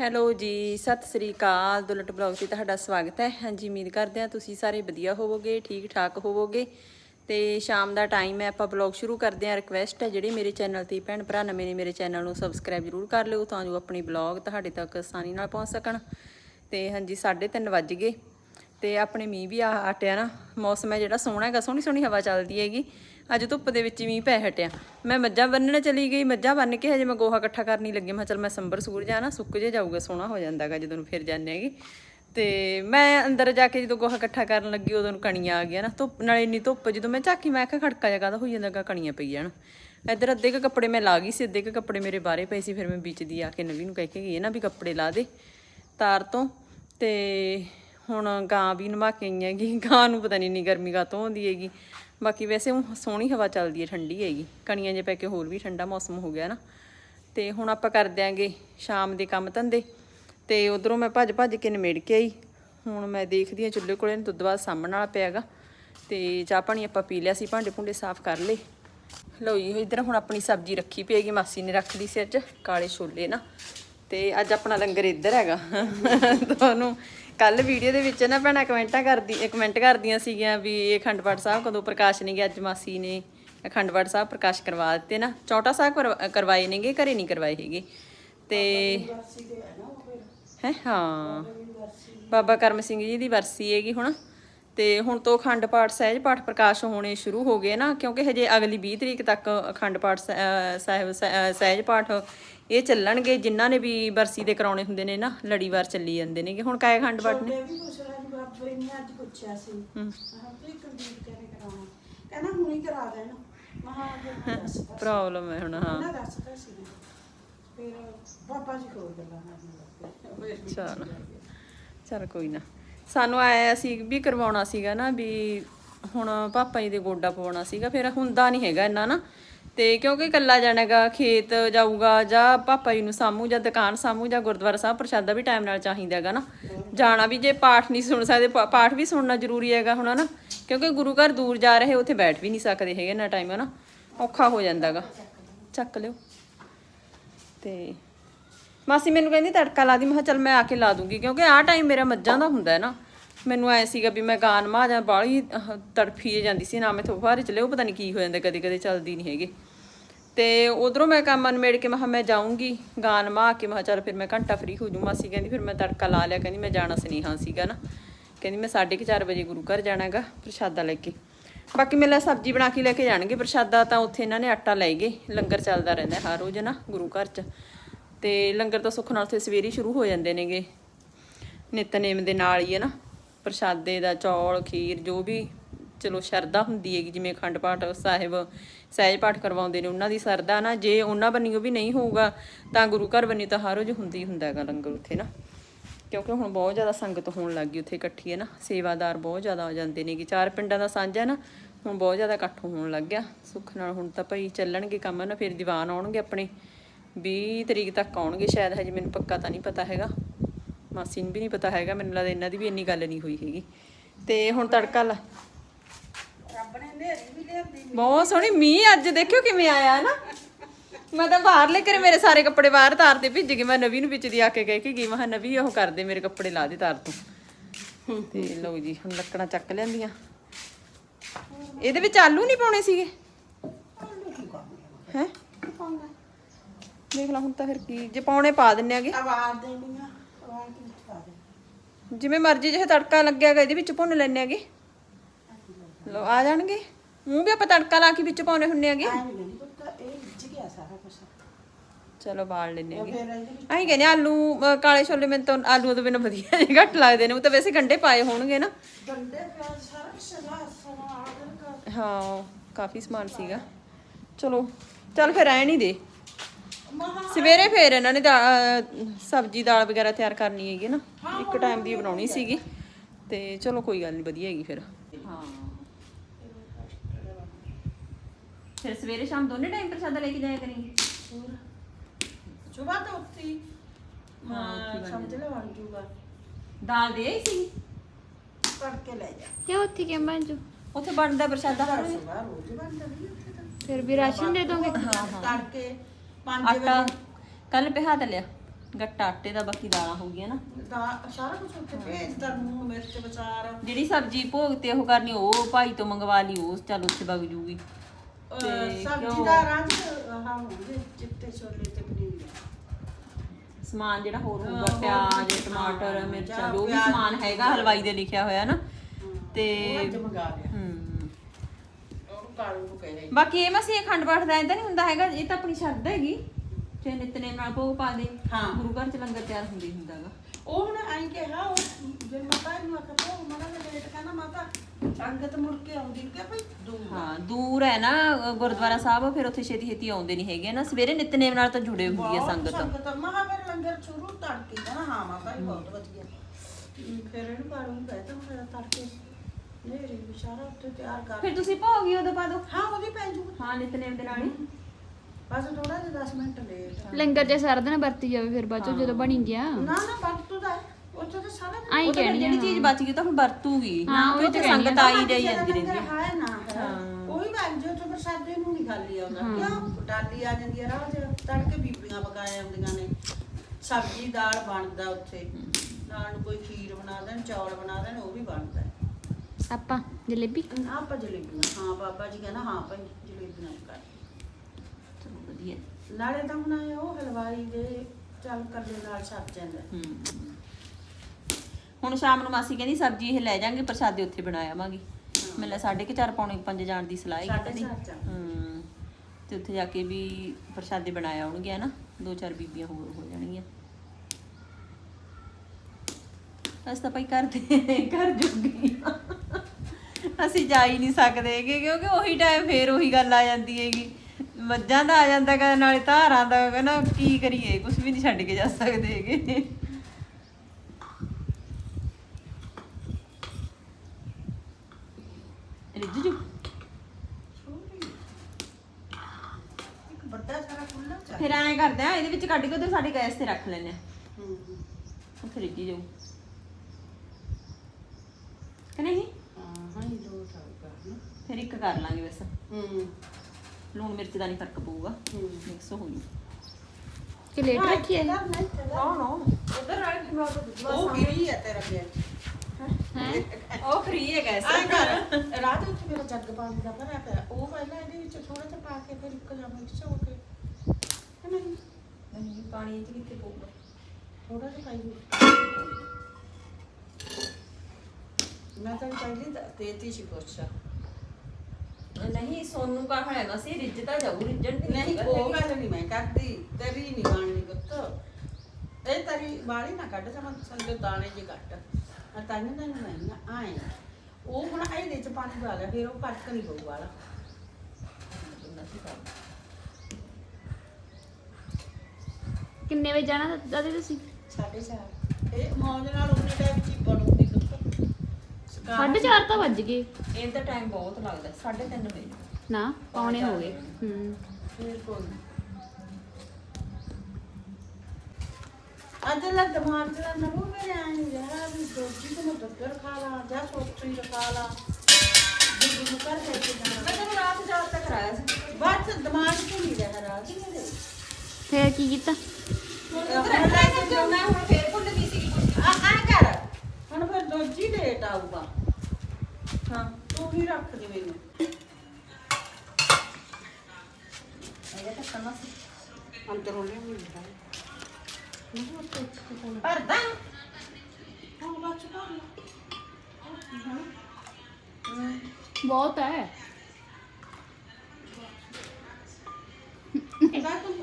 Hello ਜੀ, ਸਤਿ ਸ੍ਰੀ ਅਕਾਲ। Dulat blog 'ਤੇ ਤੁਹਾਡਾ ਸਵਾਗਤ ਹੈ। ਹਾਂਜੀ, ਉਮੀਦ ਕਰਦੇ ਹਾਂ ਤੁਸੀਂ ਸਾਰੇ ਵਧੀਆ ਹੋਵੋਗੇ ਠੀਕ ਠਾਕ ਹੋਵੋਗੇ। ਤੇ ਸ਼ਾਮ ਦਾ ਟਾਈਮ ਹੈ, ਆਪਾਂ ਬਲੌਗ ਸ਼ੁਰੂ ਕਰਦੇ ਹਾਂ। ਰਿਕਵੈਸਟ ਹੈ, ਜਿਹੜੇ ਮੇਰੇ ਚੈਨਲ ਤੇ ਭੈਣ ਭਰਾ ਨਵੇਂ ਨੇ, ਮੇਰੇ ਚੈਨਲ ਨੂੰ ਸਬਸਕ੍ਰਾਈਬ ਜ਼ਰੂਰ ਕਰ ਲਿਓ ਤਾਂ ਜੋ ਆਪਣੀ ਬਲੌਗ ਤੁਹਾਡੇ ਤੱਕ ਆਸਾਨੀ ਨਾਲ ਪਹੁੰਚ ਸਕਣ। ਤੇ ਹਾਂਜੀ 3:30 ਵੱਜ ਗਏ। ਤੇ ਆਪਣੇ ਮੀਂਹ ਵੀ ਆ ਹਟਿਆ ਨਾ। ਮੌਸਮ ਹੈ ਜਿਹੜਾ, ਸੋਹਣਾ ਹੈਗਾ ਸੋਹਣੀ ਸੋਹਣੀ ਹਵਾ ਚੱਲਦੀ ਹੈਗੀ। ਅੱਜ ਧੁੱਪ ਦੇ ਵਿੱਚ ਹੀ ਮੀਂਹ ਪੈ ਹਟਿਆ। ਮੈਂ ਮੱਝਾਂ ਬੰਨਣ ਚਲੀ ਗਈ, ਮੱਝਾਂ ਬੰਨ ਕੇ ਹਜੇ ਮੈਂ ਗੋਹਾ ਇਕੱਠਾ ਕਰਨੀ ਲੱਗੀ। ਮੈਂ ਕਿਹਾ ਚੱਲ ਮੈਂ ਸੰਬਰ ਸੂਰ ਜਾ ਨਾ ਸੁੱਕ ਜੇ ਜਾਊਗਾ, ਸੋਹਣਾ ਹੋ ਜਾਂਦਾਗਾ ਜਦੋਂ ਨੂੰ ਫਿਰ ਜਾਂਦੇ ਹੈਗੇ। ਤੇ ਮੈਂ ਅੰਦਰ ਜਾ ਕੇ ਜਦੋਂ ਗੋਹਾ ਇਕੱਠਾ ਕਰਨ ਲੱਗੀ, ਉਦੋਂ ਨੂੰ ਕਣੀਆਂ ਆ ਗਿਆ ਨਾ। ਧੁੱਪ, ਨਾਲੇ ਇੰਨੀ ਧੁੱਪ, ਜਦੋਂ ਮੈਂ ਝਾਕੀ, ਮੈਂ ਕਿਹਾ ਖੜਕਾ ਜਗਾ ਦਾ ਹੋਈ ਜਾਂਦਾਗਾ ਕਣੀਆਂ ਪਈ ਜਾਣ ਇੱਧਰ ਅੱਧੇ ਕੁ ਕੱਪੜੇ ਮੈਂ ਲਾ ਗਈ ਸੀ, ਅੱਧੇ ਕੁ ਕੱਪੜੇ ਮੇਰੇ ਬਾਹਰੇ ਪਏ ਸੀ, ਫਿਰ ਮੈਂ ਵਿੱਚ ਦੀ ਆ ਕੇ ਨਵੀਂ ਨੂੰ ਕਹਿ ਕੇ ਗਈ ਨਾ ਵੀ ਕੱਪੜੇ ਲਾ ਦੇ ਤਾਰ ਤੋਂ। ਤੇ ਹੁਣ ਗਾਂ ਵੀ ਨਵਾ ਕੇ ਆਈ ਹੈਗੀ ਗਾਂ ਨੂੰ ਪਤਾ ਨਹੀਂ ਇੰਨੀ ਗਰਮੀ ਕਾਤੋਂ ਹੁੰਦੀ ਹੈਗੀ। ਬਾਕੀ ਵੈਸੇ ਊਂ ਸੋਹਣੀ ਹਵਾ ਚੱਲਦੀ ਹੈ, ਠੰਡੀ ਹੈਗੀ। ਕਣੀਆਂ ਜੇ ਪੈ ਕੇ ਹੋਰ ਵੀ ਠੰਡਾ ਮੌਸਮ ਹੋ ਗਿਆ ਨਾ। ਤੇ ਹੁਣ ਆਪਾਂ ਕਰ ਦਿਆਂਗੇ ਸ਼ਾਮ ਦੇ ਕੰਮ ਧੰਦੇ। ਤੇ ਉਧਰੋਂ ਮੈਂ ਭੱਜ ਭੱਜ ਕੇ ਨਿਮੇੜ ਕੇ ਆਈ। ਹੁਣ ਮੈਂ ਦੇਖਦੀ ਹਾਂ ਚੁੱਲ੍ਹੇ ਕੋਲੇ ਨੂੰ ਦੁੱਧ ਬਾਅਦ ਸਾਹਮਣ ਵਾਲਾ ਪਿਆਗਾ। ਤੇ ਚਾਹ ਪਾਣੀ ਆਪਾਂ ਪੀ ਲਿਆ ਸੀ, ਭਾਂਡੇ ਭੁੰਡੇ ਸਾਫ਼ ਕਰ ਲਏ। ਲਓ ਜੀ, ਇੱਧਰ ਹੁਣ ਆਪਣੀ ਸਬਜ਼ੀ ਰੱਖੀ ਪਈ ਹੈਗੀ, ਮਾਸੀ ਨੇ ਰੱਖ ਲਈ ਸੀ ਅੱਜ, ਕਾਲੇ ਛੋਲੇ ਨਾ। ਤੇ ਅੱਜ ਆਪਣਾ ਲੰਗਰ ਇੱਧਰ ਹੈਗਾ। ਤੁਹਾਨੂੰ ਕੱਲ ਵੀਡੀਓ ਦੇ ਵਿੱਚ ਨਾ ਭੈਣਾਂ ਕਮੈਂਟਾਂ ਕਰਦੀ ਕਮੈਂਟ ਕਰਦੀਆਂ ਸੀਗੀਆਂ ਵੀ ਇਹ ਅਖੰਡ ਪਾਠ ਸਾਹਿਬ ਕਦੋਂ ਪ੍ਰਕਾਸ਼ ਨੇਗੇ, ਅੱਜ ਮਾਸੀ ਨੇ ਅਖੰਡ ਪਾਠ ਸਾਹਿਬ ਪ੍ਰਕਾਸ਼ ਕਰਵਾ ਦਿੱਤੇ ਨਾ। ਚੌਟਾ ਸਾਹਿਬ ਕਰਵਾ- ਕਰਵਾਏ ਨੇਗੇ, ਘਰੇ ਨਹੀਂ ਕਰਵਾਏ ਹੈਗੇ। ਤੇ ਹੈ, ਹਾਂ। ਬਾਬਾ ਕਰਮ ਸਿੰਘ ਜੀ ਦੀ ਵਰਸੀ ਹੈਗੀ ਹੁਣ। ਤੇ ਹੁਣ ਤੋਂ ਅਖੰਡ ਪਾਠ ਸਹਿਜ ਪਾਠ ਪ੍ਰਕਾਸ਼ ਹੋਣੇ ਸ਼ੁਰੂ ਹੋ ਗਏ ਨਾ ਕਿਉਂਕਿ ਹਜੇ ਅਗਲੀ 20 ਤਰੀਕ ਤੱਕ ਅਖੰਡ ਪਾਠ ਸਾਹਿਬ ਸਹਿਜ ਪਾਠ ਇਹ ਚੱਲਣਗੇ ਜਿਨ੍ਹਾਂ ਨੇ ਵੀ ਵਰਸੀ ਦੇ ਕਰਾਉਣੇ ਹੁੰਦੇ ਨੇ ਨਾ ਲੜੀਵਾਰ ਚੱਲੀ ਜਾਂਦੇ ਨੇਗੇ। ਹੁਣ ਕਾਏ ਅਖੰਡ ਪਾਠ ਨੇ? ਮੈਂ ਵੀ ਪੁੱਛ ਰਿਹਾ ਜੀ ਬਾਬੇ ਨੇ ਅੱਜ ਪੁੱਛਿਆ ਸੀ। ਹਾਂ। ਤੁਸੀਂ ਕੁਲਦੀਪ ਕਰੇ ਕਰਾਉਣਾ? ਕਹਿੰਦਾ ਹੁਣ ਹੀ ਕਰਾ ਦੇਣਾ। ਮਹਾ ਫਿਰ ਦੱਸਦਾ ਪ੍ਰੋਬਲਮ ਹੈ ਹੁਣ ਹਾਂ। ਨਾ ਫਿਰ ਪਾਪਾ ਜੀ ਕੋਲ ਗੱਲਾਂ ਚਲ ਚਲ ਕੋਈ ਨਾ। ਸਾਨੂੰ ਆਇਆ ਸੀ ਵੀ ਕਰਵਾਉਣਾ ਸੀਗਾ ਨਾ ਵੀ ਹੁਣ ਪਾਪਾ ਜੀ ਦੇ ਗੋਡਾ ਪਵਾਉਣਾ ਸੀਗਾ, ਫਿਰ ਹੁੰਦਾ ਨਹੀਂ ਹੈਗਾ ਇੰਨਾ ਨਾ। ਤੇ ਕਿਉਂਕਿ ਇਕੱਲਾ ਜਾਣਾਗਾ, ਖੇਤ ਜਾਊਗਾ ਜਾਂ ਪਾਪਾ ਜੀ ਨੂੰ ਸਾਮੂ ਜਾਂ ਦੁਕਾਨ ਸਾਮੂ ਜਾਂ ਗੁਰਦੁਆਰਾ ਸਾਹਿਬ ਪ੍ਰਸ਼ਾਦਾ ਵੀ ਟਾਈਮ ਨਾਲ ਚਾਹੀਦਾ ਹੈਗਾ ਨਾ। ਜਾਣਾ ਵੀ ਜੇ ਪਾਠ ਨਹੀਂ ਸੁਣ ਸਕਦੇ, ਪਾ- ਪਾਠ ਵੀ ਸੁਣਨਾ ਜ਼ਰੂਰੀ ਹੈਗਾ ਹੁਣ ਨਾ। ਕਿਉਂਕਿ ਗੁਰੂ ਘਰ ਦੂਰ ਜਾ ਰਹੇ, ਉੱਥੇ ਬੈਠ ਵੀ ਨਹੀਂ ਸਕਦੇ ਹੈਗੇ ਨਾ ਟਾਈਮ ਨਾ। ਔਖਾ ਹੋ ਜਾਂਦਾਗਾ ਚੱਕ ਲਿਓ। ਤੇ ਮਾਸੀ ਮੈਨੂੰ ਕਹਿੰਦੀ ਤੜਕਾ ਲਾ ਦੀ। ਮੈਂ ਕਿਹਾ ਚੱਲ ਮੈਂ ਆ ਕੇ ਲਾ ਦੂੰਗੀ, ਕਿਉਂਕਿ ਆਹ ਟਾਈਮ ਮੇਰਾ ਮੱਝਾਂ ਦਾ ਹੁੰਦਾ ਹੈ ਨਾ। ਮੈਨੂੰ ਐ ਸੀਗਾ ਵੀ ਮੈਂ ਗਾਨ ਮਾਂ ਜਾਂ ਬਾਲੀ ਤੜਫੀ ਜਾਂਦੀ ਸੀ ਨਾ, ਮੈਂ ਥੋਫਾਰੇ ਚਲੇ, ਉਹ ਪਤਾ ਨਹੀਂ ਕੀ ਹੋ ਜਾਂਦਾ ਕਦੇ ਕਦੇ ਚੱਲਦੀ ਨਹੀਂ ਹੈਗੇ। ਤੇ ਉਧਰੋਂ ਮੈਂ ਕੰਮ ਅਨਮੇੜ ਕੇ, ਮੈਂ ਕਿਹਾ ਮੈਂ ਜਾਊਂਗੀ ਗਾਨ ਮਾਂ ਕੇ। ਮੈਂ ਕਿਹਾ ਚੱਲ ਫਿਰ ਮੈਂ ਘੰਟਾ ਫ੍ਰੀ ਹੋ ਜੂ ਮਾਸੀ ਕਹਿੰਦੀ ਫਿਰ ਮੈਂ ਤੜਕਾ ਲਾ ਲਿਆ। ਕਹਿੰਦੀ ਮੈਂ ਜਾਣਾ ਸਨੇਹਾ ਸੀਗਾ ਨਾ। ਕਹਿੰਦੀ ਮੈਂ 4:30 ਵਜੇ ਗੁਰੂ ਘਰ ਜਾਣਾਗਾ ਪ੍ਰਸ਼ਾਦਾ ਲੈ ਕੇ। ਬਾਕੀ ਮੇਲਾ ਸਬਜ਼ੀ ਬਣਾ ਕੇ ਲੈ ਕੇ ਜਾਣਗੇ। ਪ੍ਰਸ਼ਾਦਾ ਤਾਂ ਉੱਥੇ ਇਹਨਾਂ ਨੇ ਆਟਾ ਲੈ ਗਏ। ਲੰਗਰ ਚੱਲਦਾ ਰਹਿੰਦਾ ਹਰ ਰੋਜ਼ ਨਾ ਗੁਰੂ ਘਰ 'ਚ। ਤੇ ਲੰਗਰ ਤਾਂ ਸੁੱਖ ਨਾਲ ਉੱਥੇ ਸਵੇਰੇ ਸ਼ੁਰੂ ਹੋ ਜਾਂਦੇ ਨੇਗੇ। ਨਿਤਨੇਮ ਦੇ ਨਾਲ ਹੀ ਹੈ ਨਾ, ਪ੍ਰਸ਼ਾਦੇ ਦਾ ਚੌਲ, ਖੀਰ, ਜੋ ਵੀ, ਚਲੋ ਸ਼ਰਧਾ ਹੁੰਦੀ ਹੈਗੀ, ਜਿਵੇਂ ਅਖੰਡ ਪਾਠ ਸਾਹਿਬ, ਸਹਿਜ ਪਾਠ ਕਰਵਾਉਂਦੇ ਨੇ, ਉਹਨਾਂ ਦੀ ਸਰਦਾ ਨਾ, ਜੇ ਉਹਨਾਂ ਬੰਨਿਓ ਵੀ ਨਹੀਂ ਹੋਊਗਾ, ਤਾਂ ਗੁਰੂ ਘਰ ਬੰਨੀ ਤਾਂ ਹਰ ਰੋਜ਼ ਹੁੰਦੀ ਹੁੰਦਾ ਹੈਗਾ ਲੰਗਰ ਉੱਥੇ ਨਾ। ਕਿਉਂਕਿ ਹੁਣ ਬਹੁਤ ਜ਼ਿਆਦਾ ਸੰਗਤ ਹੋਣ ਲੱਗ ਗਈ ਉੱਥੇ ਇਕੱਠੀ ਹੈ ਨਾ, ਸੇਵਾਦਾਰ ਬਹੁਤ ਜ਼ਿਆਦਾ ਹੋ ਜਾਂਦੇ ਨੇ ਕਿ ਚਾਰ ਪਿੰਡਾਂ ਦਾ ਸਾਂਝਾ ਨਾ, ਹੁਣ ਬਹੁਤ ਜ਼ਿਆਦਾ ਇਕੱਠ ਹੋਣ ਲੱਗ ਗਿਆ। ਸੁੱਖ ਨਾਲ ਹੁਣ ਤਾਂ ਭਾਈ ਚੱਲਣਗੇ ਕੰਮ ਨਾ, ਫਿਰ ਦੀਵਾਨ ਆਉਣਗੇ ਆਪਣੇ। 20 ਤਰੀਕ ਤੱਕ ਆਉਣਗੇ ਸ਼ਾਇਦ ਹਜੇ ਮੈਨੂੰ ਪੱਕਾ ਤਾਂ ਨਹੀਂ ਪਤਾ ਹੈਗਾ। ਮਾਸੀ ਨੂੰ ਵੀ ਨਹੀਂ ਪਤਾ ਹੈਗਾ ਮੈਨੂੰ ਲੱਗਦਾ ਇਹਨਾਂ ਦੀ ਵੀ ਇੰਨੀ ਗੱਲ ਨਹੀਂ ਹੋਈ ਹੈਗੀ। ਤੇ ਹੁਣ ਤੜਕਾ ਲਾ। ਰੱਬ ਨੇ ਨੇਰੀ ਵੀ ਲਿਆਂਦੀ ਬਹੁਤ ਸੋਹਣੀ ਮੀਂਹ ਅੱਜ ਦੇਖਿਓ ਕਿਵੇਂ ਆਇਆ ਨਾ। ਮੈਂ ਤਾਂ ਬਾਹਰ ਲੈ ਕੇ ਮੇਰੇ ਸਾਰੇ ਕੱਪੜੇ ਬਾਹਰ ਤਾਰ ਤੇ ਭਿੱਜ ਗਏ। ਮੈਂ ਨਵੀ ਨੂੰ ਵਿੱਚ ਦੀ ਆ ਕੇ ਕਹਿ ਕੇ ਗਈ ਮੈਂ ਨਵੀ ਉਹ ਕਰ ਦੇ ਮੇਰੇ ਕੱਪੜੇ ਲਾ ਦੇ ਤਾਰ ਤੋਂ। ਤੇ ਲਓ ਜੀ ਹੁਣ ਲੱਕੜਾਂ ਚੱਕ ਲੈਂਦੀਆਂ ਇਹਦੇ ਵਿੱਚ ਆਲੂ ਨਹੀਂ ਪਾਉਣੇ ਸੀਗੇ? ਹੈ? ਦੇਖ ਲਾ ਹੁਣ ਤਾਂ ਫਿਰ ਕੀ ਜੇ ਪਾਉਣੇ ਪਾ ਦਿੰਨੇ ਆਗੇ ਆਵਾਜ਼ ਦੇਣੀ ਆ ਆਵਾਜ਼ ਕੀ ਪਾ ਦੇ। ਜਿਵੇਂ ਮਰਜ਼ੀ ਜਿਹੇ ਤੜਕਾ ਲੱਗਿਆਗਾ ਇਹਦੇ ਵਿੱਚ ਭੁੰਨ ਲੈਣੇ ਆਗੇ ਲਓ ਆ ਜਾਣਗੇ। ਮੂੰਹ ਵੀ ਆਪਾਂ ਤੜਕਾ ਲਾ ਕੇ ਵਿੱਚ ਪਾਉਣੇ ਹੁੰਨੇ ਆਗੇ ਐ ਨਹੀਂ ਮੈਨੂੰ ਪਤਾ ਇਹ ਵਿੱਚ ਗਿਆ ਸਾਰਾ ਕੁਝ ਚਲੋ ਬਾਲ ਲੈਣੇ ਆਗੇ ਫਿਰ ਇਹਦੇ ਵਿੱਚ ਅਸੀਂ ਕਹਿੰਦੇ ਹਾਂ ਆਲੂ ਅਹ ਕਾਲੇ ਛੋਲੇ ਮੈਨੂੰ ਤਾਂ ਆਲੂ ਤੋਂ ਬਿਨਾਂ ਵਧੀਆ ਜਿਹੇ ਘੱਟ ਲੱਗਦੇ ਨੇ। ਉਹ ਤਾਂ ਵੈਸੇ ਗੰਡੇ ਪਾਏ ਹੋਣਗੇ ਨਾ। ਗੰਡੇ ਪਿਆਜ਼ ਸਾਰਾ ਸਲਾ ਸਲਾ ਆਦਰ ਹਾਂ ਕਾਫੀ ਸਮਾਨ ਸੀਗਾ। ਚਲੋ ਚੱਲ ਫਿਰ ਰਹਿਣ ਹੀ ਦੇ। ਸਵੇਰੇ ਫੇਰ ਇਹਨਾਂ ਨੇ ਸਬਜ਼ੀ ਦਾਲ ਵਗੈਰਾ ਤਿਆਰ ਕਰਨੀ ਹੈਗੀ ਨਾ। ਇੱਕ ਟਾਈਮ ਦੀ ਬਣਾਉਣੀ ਸੀਗੀ। ਤੇ ਚਲੋ ਕੋਈ ਗੱਲ ਨਹੀਂ ਵਧੀਆ ਹੈਗੀ ਫਿਰ। ਹਾਂ। ਫਿਰ ਸਵੇਰੇ ਸ਼ਾਮ ਦੋਨੇ ਟਾਈਮ ਪ੍ਰਸ਼ਾਦਾ ਲੈ ਕੇ ਜਾਇਆ ਕਰੀਂ ਸੁਬਾਹ ਤੋਂ ਉੱਠੀ ਹਾਂ। ਸਮਝ ਲੈ ਬਣ ਜੂਗਾ ਦਾਲ ਦੇ ਆਈ ਸੀ? ਕਰਕੇ ਲੈ ਜਾ। ਕਿਆ ਉੱਥੇ ਉੱਥੇ ਬਣਦਾ ਪ੍ਰਸ਼ਾਦਾ। ਉੱਥੇ ਫਿਰ ਵੀ ਰਾਸ਼ਨ ਦੇ ਦੋਗੇ? 5 ਆਟਾ ਕੱਲ ਪਿਹਾ ਤੇ ਲਿਆ। ਗੱਟਾ ਆਟੇ ਦਾ ਬਾਕੀ ਦਾਲਾਂ ਹੋ ਗਈਆਂ ਨਾ। ਦਾ ਸਾਰਾ ਕੁਝ ਉੱਥੇ ਭੇਜਦਾ ਨੂਨ ਮਿਰਚ ਵਿਚਾਰ ਜਿਹੜੀ ਸਬਜ਼ੀ ਭੋਗ ਤੇ ਉਹ ਕਰਨੀ ਉਹ ਭਾਈ ਤੋਂ ਮੰਗਵਾ ਲਈ ਉਹ ਚੱਲ ਉੱਥੇ ਵਗ ਜੂਗੀ। ਅਹ, ਤੇ ਸਬਜ਼ੀ ਘਿਓ। ਦਾ ਰਾਜ ਹਾਂ ਹੋਣਗੇ ਚਿੱਟੇ ਛੋਲੇ ਤੇ ਪਨੀਰ। ਸਮਾਨ ਜਿਹੜਾ ਹੋਰ ਹੋਊਗਾ ਪਿਆਜ਼ ਟਮਾਟਰ ਮਿਰਚਾਂ ਜਾਂ ਵੀ ਸਮਾਨ ਹੈਗਾ ਹਲਵਾਈ ਦੇ ਲਿਖਿਆ ਹੋਇਆ ਨਾ। ਤੇ ਉਹ ਅੱਜ ਮੰਗਾ ਲਿਆ। ਕਾਲੂ ਨੂੰ ਬਾਕੀ ਇਹ ਮਸੀਂ ਅਖੰਡ ਪਾਠ ਦਾ ਇਦਾਂ ਨਹੀਂ ਹੁੰਦਾ ਹੈਗਾ ਇਹ ਤਾਂ ਆਪਣੀ ਸ਼ਰਧਾ ਹੈਗੀ। ਚਾਹੇ ਨਿਤਨੇਮ ਨਾਲ ਭੋਗ ਪਾ ਦੇ ਹਾਂ। ਗੁਰੂ ਘਰ ਚ ਲੰਗਰ ਤਿਆਰ ਹੁੰਦੀ ਹੁੰਦਾਗਾ ਉਹ ਹੁਣ ਆਈ ਕਿਹਾ ਉਹ ਜੇ ਮਾਤਾ ਨੂੰ ਆਖਿਆ ਉਹ ਮਨਾ ਦੇ ਲੇਟ ਕਹਿੰਦਾ ਮਾਤਾ ਸੰਗਤ ਮੁੜ ਕੇ ਆਉਂਦੀ ਕਿ ਭਈ ਦੂਰ। ਹਾਂ ਦੂਰ ਹੈ ਨਾ ਅ, ਗੁਰਦੁਆਰਾ ਸਾਹਿਬ ਫਿਰ ਉੱਥੇ ਛੇਤੀ ਛੇਤੀ ਆਉਂਦੇ ਨਹੀਂ ਹੈਗੇ ਨਾ। ਸਵੇਰੇ ਨਿਤਨੇਮ ਨਾਲ ਤਾਂ ਜੁੜੇ ਹੁੰਦੀ ਹੈ ਸੰਗਤ। ਸੰਗਤ ਮਹਾ ਫਿਰ ਲੰਗਰ ਸ਼ੁਰੂ ਤੜਕੇ ਕਹਿੰਦਾ ਹਾਂ ਮਾਤਾ ਜੀ ਬਹੁਤ ਵਧੀਆ। ਫਿਰ ਇਹਨੂੰ ਕਾਲੂ ਨੂੰ ਕਹਿ ਤਾ ਮੇਰਾ ਤੜਕੇ ਨੇਰੀ ਵਿਚਾਰਾ ਉੱਥੇ ਤਿਆਰ ਕਰ। ਫਿਰ ਤੁਸੀਂ ਭੋਗ ਉਦੋਂ ਪਾ ਦਿਓ। ਹਾਂ ਉਹਦੀ ਪੈ ਜੂ। ਹਾਂ ਨਿਤਨੇਮ ਦੇ ਨਾਲ ਹੀ। ਬਸ ਥੋੜਾ ਜਿਹਾ 10 ਮਿੰਟ ਲੇਟ ਆ। ਲੰਗਰ ਜੇ ਸਾਰਾ ਦਿਨ ਵਰਤੀ ਜਾਵੇ ਫਿਰ ਬਾਅਦ ਚੋਂ ਜਦੋਂ ਬਣੀ ਗਿਆ। ਨਾ ਨਾ ਵਕਤ ਦਾ ਹੈ। ਉੱਥੇ ਤਾਂ ਸਾਰਾ ਦਿਨ ਆਈ ਉਹ ਤਾਂ ਫਿਰ ਕਹਿਣੀ ਜਿਹੜੀ ਆ ਚੀਜ਼ ਬਚ ਗਈ ਤਾਂ ਹੁਣ ਵਰਤੂਗੀ। ਹਾਂ, ਉਹੀ ਤਾਂ ਸੰਗਤ ਆ। ਆਈ ਜਾਈ ਜਾਂਦੀ ਰਹਿੰਦੀ ਹੈ ਹੈ ਨਾ। ਹੈ। ਉਹੀ ਬਣ ਜੇ ਉੱਥੇ ਪ੍ਰਸਾਦੇ ਨੂੰ ਨਹੀਂ ਖਾਲੀ ਆਉਂਦਾ ਕਿਉਂ ਡਾਲੀ ਆ ਜਾਂਦੀ ਹੈ ਰਾਹ 'ਚ ਤੜਕੇ ਬੀਬੀਆਂ ਪਕਾਏ ਆਉਂਦੀਆਂ ਨੇ। ਸਬਜ਼ੀ ਦਾਲ ਬਣਦਾ ਉੱਥੇ। ਨਾਲ ਨੂੰ ਕੋਈ ਖੀਰ ਬਣਾ ਦੇਣ ਚੌਲ ਬਣਾ ਦੇਣ ਉਹ ਵੀ ਬਣਦਾ। ਹੈ। ਆਪਾਂ ਜਲੇਬੀ? ਆਪਾਂ ਜਲੇਬੀਆਂ ਹਾਂ ਬਾਬਾ ਜੀ ਕਹਿੰਦਾ ਹਾਂ ਭਾਈ ਜਲੇਬੀਆਂ ਕਰ। ਚਲੋ ਵਧੀਆ। ਨਾਲੇ ਤਾਂ ਹੁਣ ਇਹ ਉਹ ਹਲਵਾਈ ਦੇ ਚੱਲ ਕਰਦੇ ਨਾਲ ਛੱਪ ਜਾਂਦਾ। ਹੂੰ ਹੁਣ ਸ਼ਾਮ ਨੂੰ ਮਾਸੀ ਕਹਿੰਦੀ ਸਬਜ਼ੀ ਇਹ ਲੈ ਜਾਾਂਗੇ ਪ੍ਰਸਾਦੇ ਉੱਥੇ ਬਣਾਇਆਵਾਂਗੇ ਮੈਂ ਲੈ ਸਾਢੇ ਕੁ ਚਾਰ ਪੌਣੇ ਪੰਜ ਜਾਣ ਦੀ ਸਲਾਹ ਹੈ ਸਾਢੇ ਚਾਰ ਚ। ਹੂੰ ਤੇ ਉੱਥੇ ਜਾ ਕੇ ਵੀ ਪ੍ਰਸਾਦੇ ਬਣਾਇਆ ਆਉਣਗੇ ਨਾ ਦੋ ਚਾਰ ਬੀਬੀਆਂ ਹੋਰ ਹੋ ਜਾਣਗੀਆਂ। ਅਸੀਂ ਤਾਂ ਭਾਈ ਕਰਦੇ ਘਰ ਜੁਗੀ ਅਸੀਂ ਜਾ ਹੀ ਨਹੀਂ ਸਕਦੇ ਹੈਗੇ ਕਿਉਂਕਿ ਉਹੀ ਟਾਈਮ ਫੇਰ ਉਹੀ ਗੱਲ ਆ ਜਾਂਦੀ ਹੈਗੀ। ਮੱਝਾਂ ਦਾ ਆ ਜਾਂਦਾ ਗਾ ਨਾਲੇ ਧਾਰਾਂ ਦਾ ਕਹਿੰਦਾ ਕੀ ਕਰੀਏ ਕੁਝ ਵੀ ਨਹੀਂ ਛੱਡ ਕੇ ਜਾ ਸਕਦੇ ਹੈਗੇ। ਰਿੱਝ ਜੂ। ਇੱਕ ਵੱਡਾ ਸਾਰਾ ਖੁੱਲਾ ਚੱਲ ਫਿਰ ਐਂ ਕਰਦੇ ਆ ਇਹਦੇ ਵਿੱਚ ਕੱਢ ਕੇ ਉਧਰ ਸਾਡੇ ਗੈਸ ਤੇ ਰੱਖ ਲੈਨੇ ਆ। ਹੂੰ। ਉੱਥੇ ਰਿੱਝੀ ਜਾਊ ਕਿ ਨਹੀਂ ਹਾਂ ਹਾਂ ਇਹ ਦੋ ਸਾਲ ਨਾ ਫਿਰ ਇੱਕ ਕਰ ਲਾਂਗੇ ਬਸ ਹੂੰ। ਲੂਣ ਮਿਰਚ ਦਾ ਨਹੀਂ ਫ਼ਰਕ ਪਊਗਾ। ਮਿਕਸ ਹੋ ਜੂ ਕਿ ਲੇਟ ਰੱਖੀ ਹੈ ਨਾ? ਨਾ ਉਧਰ ਨਾਲ ਕਿ ਮੈਂ ਉਹ ਗਿਰੀ ਹੈ ਤੇਰਾ ਪਿਆ ਉਹ ਫ੍ਰੀ ਹੈ ਗੈਸ ਆਏ ਕਰ। ਰਾਤ ਵਿੱਚ ਮੇਰਾ ਜੱਗ ਪਾਣੀ ਦਾ ਭਰਿਆ ਪਿਆ ਉਹ ਪਹਿਲਾਂ ਇਹਦੇ ਵਿੱਚ ਥੋੜਾ ਜਿਹਾ ਪਾ ਕੇ ਫਿਰ ਇੱਕ ਜਾਂ ਮਿਕਸ ਹੋ ਕੇ। ਨਹੀਂ? ਨਹੀਂ ਪਾਣੀ ਚ ਕਿੱਥੇ ਪਊਗਾ? ਥੋੜਾ ਜਿਹਾ ਪਾਈ। ਮੈਂ ਤਾਂ ਪਹਿਲੀ ਤੇਤੀ ਸੀ ਕੋਸ਼ਾ ਨਹੀਂ ਸੋਨੂੰ ਕਾ ਹੈ ਨਾ ਸੀ ਰਿੱਝ ਤਾਂ ਜਾਊ ਰਿੱਝਣ ਦੀ ਨਹੀਂ ਉਹ। ਗੱਲ ਨਹੀਂ ਮੈਂ ਕਰਦੀ ਤੇਰੀ ਨਹੀਂ ਬਣਨੀ ਗੁੱਤ ਇਹ ਤੇਰੀ ਬਾਲੀ ਨਾ ਕੱਢ ਜਾ ਸੰਦੇ ਦਾਣੇ ਜੇ ਕੱਟ। ਆ ਤਾਂ ਨਹੀਂ ਨਹੀਂ ਨਹੀਂ ਆਏ ਉਹ ਹੁਣ ਇਹਦੇ ਚ ਪਾਣੀ ਪਾ ਲਿਆ ਫਿਰ ਉਹ ਫ਼ਰਕ ਨਹੀਂ ਪਊ ਵਾਲਾ। ਕਿੰਨੇ ਵਜੇ ਜਾਣਾ ਦਾਦੀ ਤੁਸੀਂ? ਸਾਢੇ ਚਾਰ। ਇਹ ਮੌਜ ਨਾਲ ਉਹਨੇ ਟਾਈਮ ਚ ਹੀ 4:30 ਤਾਂ ਵੱਜ ਗਏ। ਇਹਦਾ ਟਾਈਮ ਬਹੁਤ ਲੱਗਦਾ 3:30 ਵਜੇ। ਨਾ ਪੌਣੇ ਹੋ ਗਏ। ਹੂੰ। ਫਿਰ ਕੋਈ ਅੱਜ ਲੱਗ ਦਿਮਾਗ ਨਾ ਉਹ ਮੇਰੇ ਆਏ ਯਾਰ ਵੀ ਸੋਚੀ ਤੇ ਮੈਂ ਬੱਕਰ ਖਾ ਲਾ ਜਾਂ ਸੋਚੀ ਰਖਾ ਲਾ। ਜੀ ਨੂੰ ਕਰ ਕੇ ਜਾਣਾ। ਮੈਂ ਤੈਨੂੰ ਰਾਤ ਜਾ ਤੱਕ ਕਰਾਇਆ ਸੀ। ਬਾਅਦ ਚ ਦਿਮਾਗ ਚ ਨਹੀਂ ਰਿਹਾ ਰਾਤ ਹੀ ਕੀ ਕੀਤਾ? ਹੁਣ ਹੁਣ ਫੇਰ ਭੁੱਲ ਗਈ ਸੀ ਆ ਆ ਕਰ। ਹੁਣ ਫਿਰ ਦੂਜੀ ਡੇਟ ਆਊਗਾ। ਹਾਂ ਤੂੰ ਹੀ ਰੱਖ ਦੇ ਮੈਨੂੰ? ਇਹਦਾ ਤਾਂ ਸਮਝ ਸੀ। ਅੰਦਰੋਂ ਲੈ ਮਿਲਦਾ ਨਹੀਂ ਉਹ ਤੇ ਕੋਲ ਭਰਦਾ? ਹਾਂ ਬਾਅਦ ਚ ਕਰ ਲਾ। ਬਹੁਤ ਹੈ। ਇਹਦਾ ਤੂੰ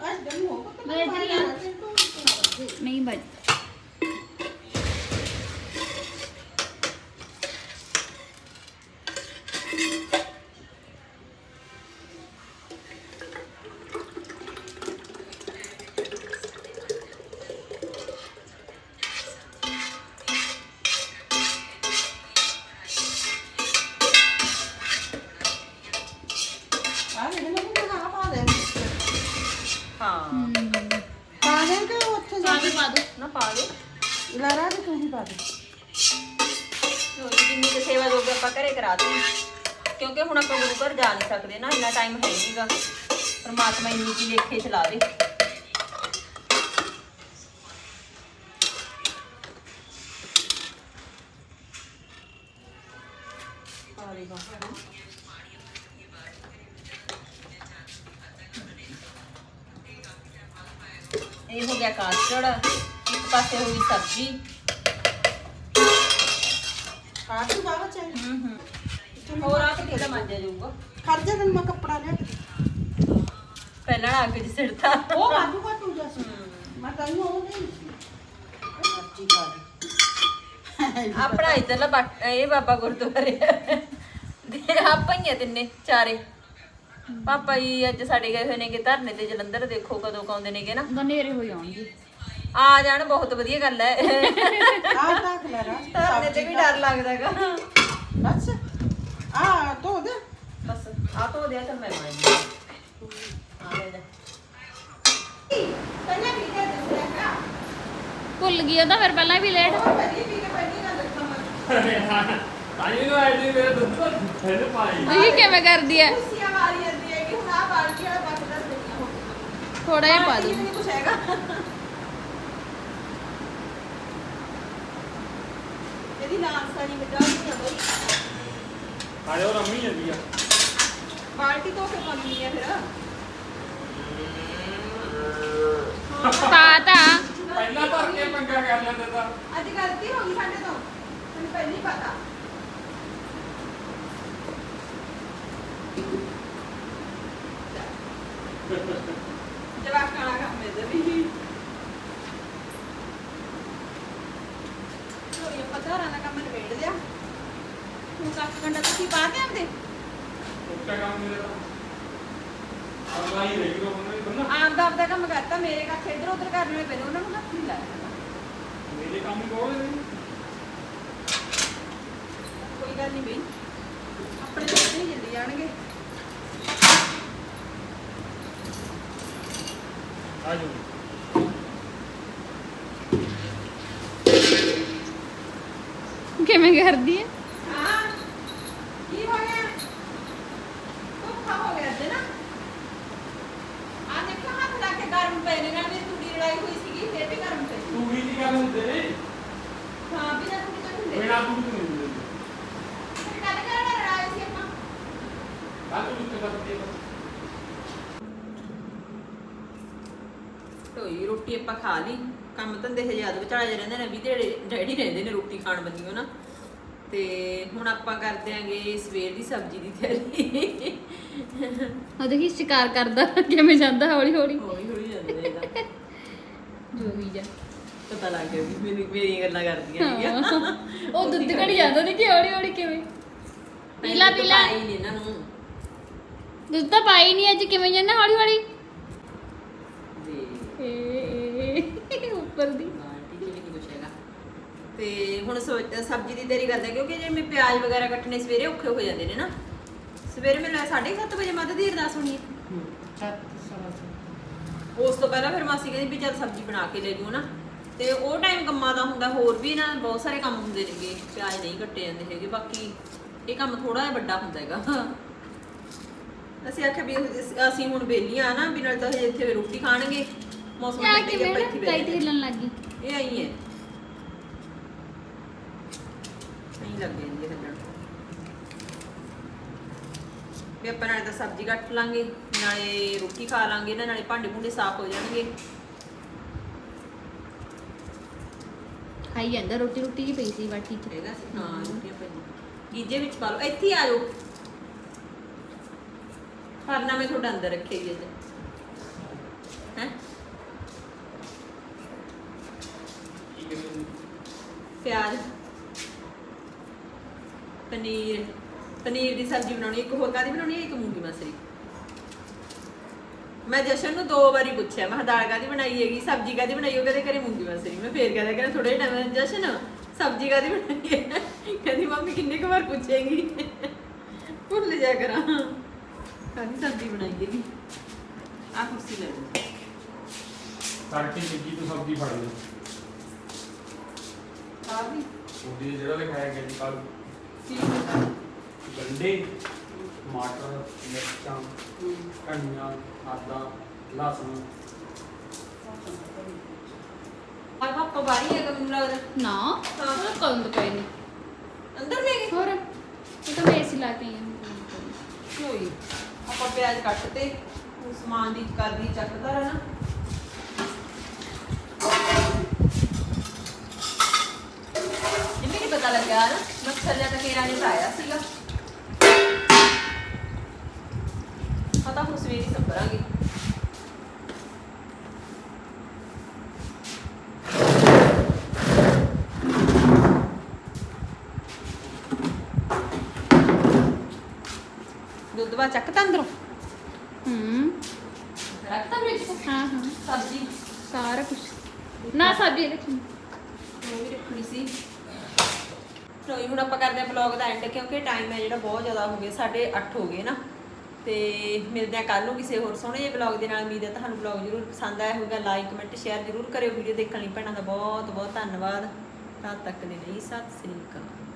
ਤੁਸੀਂ ਪਾ ਦਿਓ ਜਿੰਨੀ ਕੁ ਸੇਵਾ ਜੋਗ ਆਪਾਂ ਘਰੇ ਕਰਾ ਦਿੰਦੇ ਕਿਉਂਕਿ ਹੁਣ ਆਪਾਂ ਗੁਰੂ ਘਰ ਜਾ ਨਹੀਂ ਸਕਦੇ ਨਾ ਇੰਨਾ ਟਾਈਮ ਹੈ ਨਹੀਂਗਾ ਪਰਮਾਤਮਾ ਇੰਨੀ ਕੀ ਲੇਖੇ ਚਲਾ ਦੇ। ਇਹ ਹੋ ਗਿਆ ਕਾਸਟਰਡ ਇੱਕ ਪਾਸੇ ਹੋ ਗਈ ਸਬਜ਼ੀ। ਆ ਤੂੰ ਬਾਬਾ ਚਾਹ ਹੂੰ ਹੂੰ। ਹੋਰ ਆ ਕੇ ਕਿਹਦਾ ਮੰਜਿਆ ਜਾਊਗਾ? ਖਰਜਾ ਤੈਨੂੰ ਮੈਂ ਕੱਪੜਾ ਲਿਆ ਕੇ ਦਿੱਤਾ। ਪਹਿਲਾਂ ਨਾ ਅੱਗ 'ਚ ਸਿੜਤਾ। ਉਹ ਬਾਜੂ ਕਾ ਤੂੰ ਜਸ ਮੈਂ ਤੈਨੂੰ ਉਹ ਨਹੀਂ ਮਰਜ਼ੀ ਕਰ ਆਪਣਾ ਇਧਰਲਾ ਬੱਟ- ਇਹ ਬਾਬਾ ਗੁਰਦੁਆਰੇ। ਦੇ ਆਪਾਂ ਹੀ ਆ ਤਿੰਨੇ ਚਾਰੇ। ਪਾਪਾ ਜੀ ਅੱਜ ਸਾਡੇ ਗਏ ਹੋਏ ਨੇਗੇ ਧਰਨੇ ਤੇ ਜਲੰਧਰ ਦੇਖੋ ਕਦੋਂ ਕਾਉਂਦੇ ਨੇਗੇ ਨਾ। ਬਨੇਰੇ ਹੋ। ਜਾਣਗੇ ਆ ਜਾਣ ਬਹੁਤ ਵਧੀਆ ਗੱਲ ਹੈ ਆ ਤਾਂ ਖਲਾਰਾ ਧਰਨੇ ਤੇ ਵੀ ਡਰ ਲੱਗਦਾਗਾ ਬਸ ਆ ਧੋ ਦੇ। ਬਸ ਆ ਤੋਂ ਦਿਆ ਤਾਂ ਮੈਂ ਮਾਰੀ ਆ। ਲੈ ਜਾ। ਪਹਿਲਾਂ ਵੀ ਦੇ ਦੇ ਕਾ ਭੁੱਲ ਗਈ ਉਹਦਾ ਫਿਰ ਪਹਿਲਾਂ ਵੀ ਲੇਟ ਪਹਿਲੀ ਵੀ ਕੇ ਪਹਿਲੀ ਨਾ ਦੇਖਾਂ ਆਈ ਨੂੰ ਆਈ ਮੇਰੇ ਦੁੱਧ ਤੋਂ ਫੇਰ ਪਾਈ ਇਹ ਕਿਵੇਂ ਕਰਦੀ ਹੈ ਕੁਰਸੀਆਂ ਮਾਰੀ ਜਾਂਦੀ ਹੈ ਕਿ ਹੁਣ ਆ ਬਾਲਟੀ ਵਾਲਾ ਬੱਕ ਦੱਸ ਦਿੰਦੀ ਹਾਂ ਥੋੜਾ ਜਿਹਾ ਪਾ ਦੂੰ। ਨਹੀਂ ਕੁਛ ਹੈਗਾ। ਇਹਦੀ ਬਚਾ ਨਹੀਂ ਆ ਬਈ। ਆਲੇ ਉਹ ਰੰਮੀ ਜਾਂਦੀ ਆ। ਬਾਲਟੀ ਧੋ ਕੇ ਪਾਉਣੀ ਹੈ ਫਿਰ। ਪਾ ਤਾ। ਪਹਿਲਾਂ ਭਰ ਕੇ ਪੰਗਾ ਕਰ ਲੈਂਦੇ ਤਾਂ। ਅੱਜ ਗਲਤੀ ਹੋ ਗਈ ਸਾਡੇ ਤੋਂ। ਮੈਨੂੰ ਪਹਿਲੀ ਪਤਾ ਜਵਾਕਾਂ ਵਾਲਾ ਕੰਮ ਹੈ ਤੇ ਵੀ ਲੋ ਇਹ ਪਤਾ ਰਾਂ ਦਾ ਕੰਮ ਨਿਬੇੜ ਲਿਆ ਹੁਣ ਤੁਸੀਂ ਪਾ ਕੇ ਆਉਂਦੇ? ਉੱਚਾ ਕੰਮ ਮੇਰੇ ਦਾ ਅੱਲਾ ਹੀ ਰਹੀ ਰੋ ਬੰਦੇ ਬੰਨਾ ਆਪ ਦਾ ਆਪਦਾ ਕੰਮ ਕਰਤਾ ਮੇਰੇ ਕੱਖ ਇੱਧਰ ਉੱਧਰ ਕਰਨੇ ਪੈਣੇ ਉਹਨਾਂ ਨੂੰ ਹੱਥ ਨਹੀਂ ਲਾਇਆ ਮੇਰੇ ਕੰਮ ਹੀ ਕੋਲ ਨਹੀਂ ਕੋਈ ਗੱਲ ਨਹੀਂ ਬਈ ਆਪਣੇ ਤੋਂ ਨਹੀਂ ਜਿੰਦੀ ਜਾਣਗੇ ਆ ਜੋ। ਕਿਵੇਂ ਕਰਦੀ ਹਾਂ ਕੀ ਹੋ ਗਿਆ ਧੋਖਾ ਹੋ ਗਿਆ ਤੇ ਨਾ ਆ ਦੇਖੋ ਹੱਥ ਲਾ ਕੇ ਗਰਮ ਪਏ ਨੇ ਨਾਲ ਮੇਰੀ ਤੂੜੀ ਲੜਾਈ ਹੋਈ ਸੀਗੀ ਫਿਰ ਵੀ ਗਰਮ ਪਏ ਤੂੰ ਵੀ ਨਹੀਂ ਗੱਲ ਹੁੰਦੇ ਨੇ ਹਾਂ ਬਿਨਾਂ ਤੂੜੀ ਤੋਂ ਹੁੰਦੇ ਬਿਨਾ ਤੂੰ ਨਹੀਂ ਹੁੰਦੇ ਫਿਰ ਕੱਲ ਕਿਹੜਾ ਲੜਾਈ ਸੀ ਆਪਾਂ ਕੱਲ ਤੂੰ ਉੱਤੇ ਕਰਦੇ ਢੋਈ ਰੋਟੀ ਆਪਾਂ ਖਾ ਲਈ। ਕੰਮ ਧੰਦੇ ਹਜੇ ਯਾਦ ਵਿਚਾਲੇ ਰਹਿੰਦੇ ਨੇ ਵੀ ਤੇ ਡੈਡੀ ਰਹਿੰਦੇ ਨੇ ਰੋਟੀ ਖਾਣ ਬੰਨੀਓ ਨਾ ਤੇ ਹੁਣ ਆਪਾਂ ਕਰਦੇ ਆਂਗੇ ਸਵੇਰ ਦੀ ਸਬਜ਼ੀ ਦੀ ਤਿਆਰੀ। ਉਹ ਦੇਖੀ ਸ਼ਿਕਾਰ ਕਰਦਾ ਕਿਵੇਂ ਜਾਂਦਾ ਹੌਲੀ ਹੌਲੀ? ਹੌਲੀ ਹੌਲੀ ਜਾਂਦੇ ਨੇ ਇਹਦਾ। ਜੋ ਵੀ ਜਾ ਪਤਾ ਲੱਗ ਗਿਆ ਵੀ ਮੇਰੀ ਮੇਰੀਆਂ ਗੱਲਾਂ ਕਰਦੀਆਂ ਨੇਗੀਆਂ। ਉਹ ਦੁੱਧ ਘੜੀ ਜਾਂਦਾ ਨਹੀਂ ਕਿ ਹੌਲੀ ਹੌਲੀ ਕਿਵੇਂ? ਪੀਲਾ ਪੀਲਾ। ਪਾਈ ਨੀ ਇਹਨਾਂ ਨੂੰ। ਦੁੱਧ ਤਾਂ ਪਾਈ ਨਹੀਂ ਅੱਜ ਕਿਵੇਂ ਜਾਂਦਾ ਹੌਲੀ ਹੌਲੀ? ਏ ਏ, ਉੱਪਰ ਦੀ। ਬਾਲਟੀ ਚ ਵੀ ਨਹੀਂ ਕੁਛ ਹੈਗਾ ਤੇ ਹੁਣ ਸੋਚ- ਸਬਜ਼ੀ ਦੀ ਤਿਆਰੀ ਕਰਦੇ ਹਾਂ, ਕਿਉਂਕਿ ਜੇ ਮੈਂ ਪਿਆਜ਼ ਵਗੈਰਾ ਕੱਟਣੇ ਸਵੇਰੇ ਔਖੇ ਹੋ ਜਾਂਦੇ ਨੇ ਨਾ। ਸਵੇਰੇ ਮੈਨੂੰ 7:30 ਵਜੇ ਮੱਧ ਦੀ ਅਰਦਾਸ ਹੋਣੀ ਹੈ ਛੱਤ ਸਵਾ ਉਸ ਤੋਂ ਪਹਿਲਾਂ ਫਿਰ ਮਾਸੀ ਕਹਿੰਦੀ ਵੀ ਚੱਲ ਸਬਜ਼ੀ ਬਣਾ ਕੇ ਲੈ ਜੂ ਨਾ। ਤੇ ਉਹ ਟਾਈਮ ਕੰਮਾਂ ਦਾ ਹੁੰਦਾ ਹੋਰ ਵੀ ਨਾ ਬਹੁਤ ਸਾਰੇ ਕੰਮ ਹੁੰਦੇ ਨੇਗੇ ਪਿਆਜ਼ ਨਹੀਂ ਕੱਟੇ ਜਾਂਦੇ ਹੈਗੇ ਬਾਕੀ ਇਹ ਕੰਮ ਥੋੜਾ ਜਿਹਾ ਵੱਡਾ ਹੁੰਦਾ ਹੈਗਾ। ਅਸੀਂ ਆਖਿਆ ਵੀ ਅਸੀਂ- ਅਸੀਂ ਹੁਣ ਬੇਲੀਆਂ ਨਾ ਵੀ ਨਾਲ ਤਾਂ ਹਜੇ ਇੱਥੇ ਰੋਟੀ ਖਾਣਗੇ। ਮੌਸਮ ਹੀ ਕਿਵੇਂ ਆਪਾਂ ਨਾ ਬੈਠੇ ਹਿੱਲਣ ਲੱਗ ਗਈ। ਇਹ ਆਈ ਹੈ। ਨਹੀਂ ਲੱਗ ਜਾਂਦੀ ਹੈ ਹੱਲਣ ਵੀ ਆਪਾਂ ਨਾਲੇ ਤਾਂ ਸਬਜ਼ੀ ਕੱਟ ਲਾਂਗੇ ਨਾਲੇ ਰੋਟੀ ਖਾ ਲਾਂਗੇ ਨਾ ਨਾਲੇ ਭਾਂਡੇ ਭੁੰਡੇ ਸਾਫ਼ ਹੋ ਜਾਣਗੇ। ਖਾਈ ਜਾਂਦਾ ਰੋਟੀ ਰੋਟੀ ਜੀ ਪਈ ਸੀ ਬਾਟੀ ਚ ਹੈਗਾ ਸੀ ਹਾਂ ਰੋਟੀਆਂ ਪਈਆਂ। ਗੀਜੇ ਵਿੱਚ ਪਾ ਲਓ ਇੱਥੇ ਆ ਜਾਓ। ਫਰਨਾ ਮੈਂ ਤੁਹਾਡਾ ਅੰਦਰ ਰੱਖਿਆ ਹੀ ਹੈ ਹੈ ਕੀ ਕਹਿੰਦੇ ਪਿਆਜ਼, ਪਨੀਰ ਪਨੀਰ ਦੀ ਸਬਜ਼ੀ ਬਣਾਉਣੀ, ਇੱਕ ਹੋਰ ਕਾਦੀ ਬਣਾਉਣੀ ਹੈ, ਇੱਕ ਮੂੰਗੀ ਮਸਰੀ? ਮੈਂ ਜਸ਼ਨ ਨੂੰ ਦੋ ਵਾਰੀ ਪੁੱਛਿਆ, ਮੈਂ ਦਾਲ ਕਾਦੀ ਬਣਾਈ ਹੈਗੀ, ਸਬਜ਼ੀ ਕਾਦੀ ਬਣਾਈ ਉਹ ਕਹਿੰਦੇ ਕਰੇ ਮੂੰਗੀ ਮਸਰੀ। ਮੈਂ ਫੇਰ ਕਹਿੰਦਾ ਕਹਿੰਦਾ ਥੋੜੇ ਟਾਈਮ ਜਸ਼ਨ, ਸਬਜ਼ੀ ਕਾਦੀ ਬਣਾਈ ਹੈ? ਕਹਿੰਦੀ, ਮੰਮੀ ਕਿੰਨੇ ਕੁ ਵਾਰ ਪੁੱਛੇਗੀ? ਭੁੱਲ ਜਾ ਕਰਾਂ। ਕਾਦੀ ਸਬਜ਼ੀ ਬਣਾਈ ਹੈਗੀ? ਆ ਕੁਰਸੀ ਲੈ ਲਓ। ਤੜਕੇ ਚਿੱਜੀ ਤੋਂ ਸਬਜ਼ੀ ਫੜ ਲਈ। ਆ ਵੀ ਉਹਦੀ ਜਿਹੜਾ ਲਿਖਾਇਆ ਗਿਆ ਜੀ ਕੱਲ ਠੀਕ ਹੈ ਗੰਡੇ ਟਮਾਟਰ ਮਿਰਚਾਂ ਧਨੀਆ ਆਦਾ ਲਸਣ। ਆ ਪਾਪਾ ਬਾਰੀ ਹੈਗਾ ਮੈਨੂੰ ਲੱਗਦਾ? ਨਾ ਉਹ ਕਦੋਂ ਤੋਂ ਪਏ ਨੇ। ਅੰਦਰ ਲੈ ਗਏ? ਹੋਰ? ਉਹ ਤਾਂ ਮੈਂ ਏਸੀ ਲਾ ਕੇ ਆਏ ਹਾਂ ਹੋਈ ਆਪਾਂ ਪਿਆਜ਼ ਕੱਟ ਤੇ ਸਮਾਨ ਦੀ ਕਰਦੀ ਚੱਕਦਾ ਰਹਿਣਾ। ਨਹੀਂ ਲੱਗਿਆ ਨਾ ਮੱਛਰ ਜਿਹਾ ਤਾਂ ਕੇਰਾ ਨੇ ਆਇਆ ਸੀਗਾ। ਪਤਾ ਹੁਣ ਸਵੇਰੇ ਹੀ ਸੰਭਰਾਂਗੇ। ਦੁੱਧ ਬਾ ਚੱਕ ਤਾ ਅੰਦਰੋਂ। ਹੂੰ। ਰੱਖਤਾ ਫ੍ਰਿਜ 'ਚ ਹਾਂ ਹਾਂ। ਸਬਜ਼ੀ। ਸਾਰਾ ਕੁਝ ਨਾ ਸਬਜ਼ੀ ਰੱਖੀ ਉਹ ਵੀ ਰੱਖਣੀ ਸੀ। ਚਲੋ ਹੁਣ ਆਪਾਂ ਕਰਦੇ ਹਾਂ ਵਲੌਗ ਦਾ ਐਂਡ ਕਿਉਂਕਿ ਟਾਈਮ ਹੈ ਜਿਹੜਾ ਬਹੁਤ ਜ਼ਿਆਦਾ ਹੋ ਗਿਆ 8:30 ਹੋ ਗਏ ਨਾ। ਤੇ ਮਿਲਦੇ ਆ ਕੱਲ ਨੂੰ ਕਿਸੇ ਹੋਰ ਸੋਹਣੇ ਜਿਹੇ ਵਲੌਗ ਦੇ ਨਾਲ। ਉਮੀਦ ਹੈ ਤੁਹਾਨੂੰ ਵਲੌਗ ਜ਼ਰੂਰ ਪਸੰਦ ਆਇਆ ਹੋਵੇਗਾ ਲਾਈਕ ਕਮੈਂਟ ਸ਼ੇਅਰ ਜ਼ਰੂਰ ਕਰਿਓ। ਵੀਡੀਓ ਦੇਖਣ ਲਈ ਭੈਣਾਂ ਦਾ ਬਹੁਤ ਬਹੁਤ ਧੰਨਵਾਦ। ਤਦ ਤੱਕ ਦੇ ਲਈ ਸਤਿ ਸ੍ਰੀ ਅਕਾਲ।